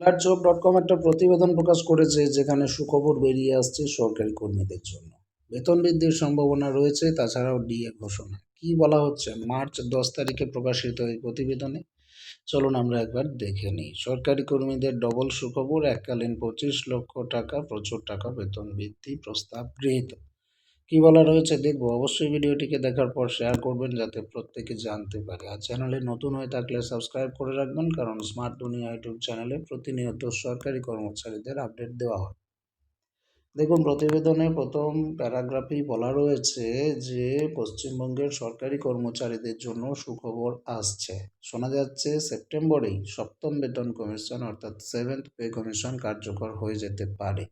Job dot com একটা প্রতিবেদন প্রকাশ করেছে যেখানে সুখবর বেরিয়ে আসছে সরকারি কর্মীদের জন্য। বেতন বৃদ্ধির সম্ভাবনা রয়েছে, তাছাড়াও ডিএ ঘোষণা। কি বলা হচ্ছে? মার্চ দশ তারিখে প্রকাশিত এই প্রতিবেদনে? চলুন আমরা একবার দেখে নিই। সরকারি কর্মীদের ডবল সুখবর, এককালীন পঁচিশ লক্ষ টাকা, প্রচুর টাকা বেতন বৃদ্ধি প্রস্তাব গৃহীত। কি বলা রয়েছে দেখব। অবশ্যই ভিডিওটিকে দেখার পর শেয়ার করবেন যাতে প্রত্যেকে জানতে পারে। আর চ্যানেলে নতুন হয়ে থাকলে সাবস্ক্রাইব করে রাখবেন, কারণ স্মার্ট দুনিয়া ইউটিউব চ্যানেলে প্রতিনিয়ত সরকারি কর্মচারীদের আপডেট দেওয়া হয়। দেখুন, প্রতিবেদনে প্রথম প্যারাগ্রাফেই বলা রয়েছে যে, পশ্চিমবঙ্গের সরকারি কর্মচারীদের জন্য সুখবর আসছে। শোনা যাচ্ছে, সেপ্টেম্বরেই সপ্তম বেতন কমিশন, অর্থাৎ সেভেন্থ পে কমিশন কার্যকর হয়ে যেতে পারে।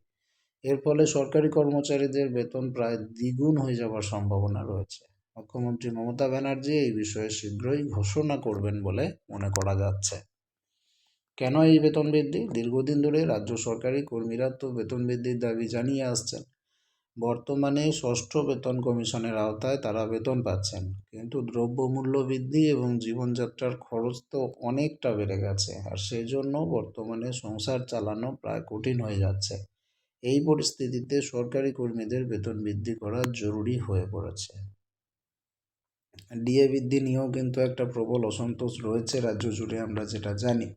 এর ফলে সরকারি কর্মচারীদের বেতন প্রায় দ্বিগুণ হয়ে যাওয়ার সম্ভাবনা রয়েছে। মুখ্যমন্ত্রী মমতা ব্যানার্জি এই বিষয়ে শীঘ্রই ঘোষণা করবেন বলে মনে করা যাচ্ছে। কেন এই বেতন বৃদ্ধি? দীর্ঘদিন ধরে রাজ্য সরকারি কর্মীরা তো বেতন বৃদ্ধির দাবি জানিয়ে আসছেন। বর্তমানে ষষ্ঠ বেতন কমিশনের আওতায় তারা বেতন পাচ্ছেন। কিন্তু দ্রব্যমূল্য বৃদ্ধি এবং জীবনযাত্রার খরচ তো অনেকটা বেড়ে গেছে। আর সেই জন্য বর্তমানে সংসার চালানো প্রায় কঠিন হয়ে যাচ্ছে। এই পরিস্থিতিতে সরকারি কর্মীদের বেতন বৃদ্ধি করা জরুরি হয়ে পড়েছে। ডিএ বৃদ্ধি নিয়েও কিন্তু একটা প্রবল অসন্তোষ রয়েছে রাজ্য জুড়ে, আমরা যেটা জানি।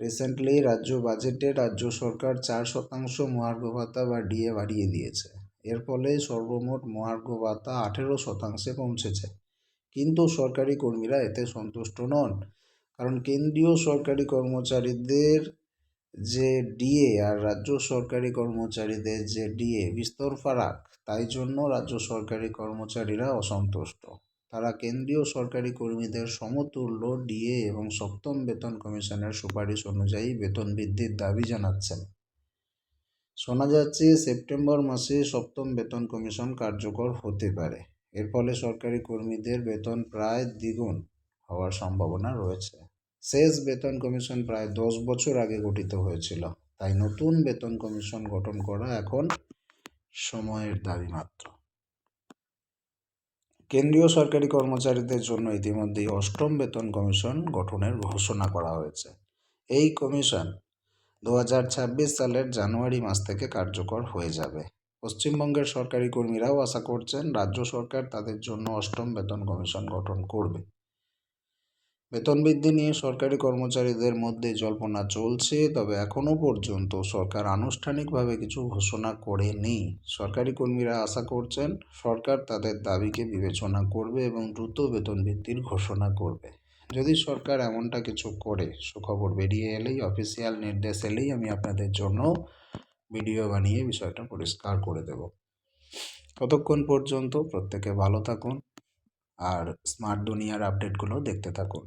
রিসেন্টলি রাজ্য বাজেটে রাজ্য সরকার চার শতাংশ মহার্ঘ ভাতা বা ডিএ বাড়িয়ে দিয়েছে। এর ফলে সর্বমোট মহার্ঘ ভাতা আঠেরো শতাংশে পৌঁছেছে। কিন্তু সরকারি কর্মীরা এতে সন্তুষ্ট নন। কারণ কেন্দ্রীয় সরকারি কর্মচারীদের যে ডিএ আর রাজ্য সরকারি কর্মচারীদের যে ডিএ বিস্তর ফারাক, তাই জন্য রাজ্য সরকারি কর্মচারীরা অসন্তুষ্ট। তারা কেন্দ্রীয় সরকারি কর্মীদের সমতুল্য ডিএ এবং সপ্তম বেতন কমিশনের সুপারিশ অনুযায়ী বেতন বৃদ্ধির দাবি জানাচ্ছেন। শোনা যাচ্ছে, সেপ্টেম্বর মাসে সপ্তম বেতন কমিশন কার্যকর হতে পারে। এর ফলে সরকারি কর্মীদের বেতন প্রায় দ্বিগুণ হওয়ার সম্ভাবনা রয়েছে। শেষ বেতন কমিশন প্রায় দশ বছর আগে গঠিত হয়েছিল। তাই নতুন বেতন কমিশন গঠন করা এখন সময়ের দাবি মাত্র। কেন্দ্রীয় সরকারি কর্মচারীদের জন্য ইতিমধ্যেই অষ্টম বেতন কমিশন গঠনের ঘোষণা করা হয়েছে। এই কমিশন দু হাজার ছাব্বিশ সালের জানুয়ারি মাস থেকে কার্যকর হয়ে যাবে। পশ্চিমবঙ্গের সরকারি কর্মীরাও আশা করছেন, রাজ্য সরকার তাদের জন্য অষ্টম বেতন কমিশন গঠন করবে। বেতন বৃদ্ধি নিয়ে সরকারি কর্মচারীদের মধ্যে জল্পনা চলছে, তবে এখনও পর্যন্ত সরকার আনুষ্ঠানিকভাবে কিছু ঘোষণা করেনি। সরকারি কর্মীরা আশা করছেন সরকার তাদের দাবিকে বিবেচনা করবে এবং দ্রুত বেতন বৃদ্ধির ঘোষণা করবে। যদি সরকার এমনটা কিছু করে, সুখবর বেরিয়ে এলেই, অফিসিয়াল নির্দেশ এলেই আমি আপনাদের জন্য ভিডিও বানিয়ে বিষয়টা পরিষ্কার করে দেব। ততক্ষণ পর্যন্ত প্রত্যেকে ভালো থাকুন। আর স্মার্ট দুনিয়ার আপডেটগুলো দেখতে থাকুন।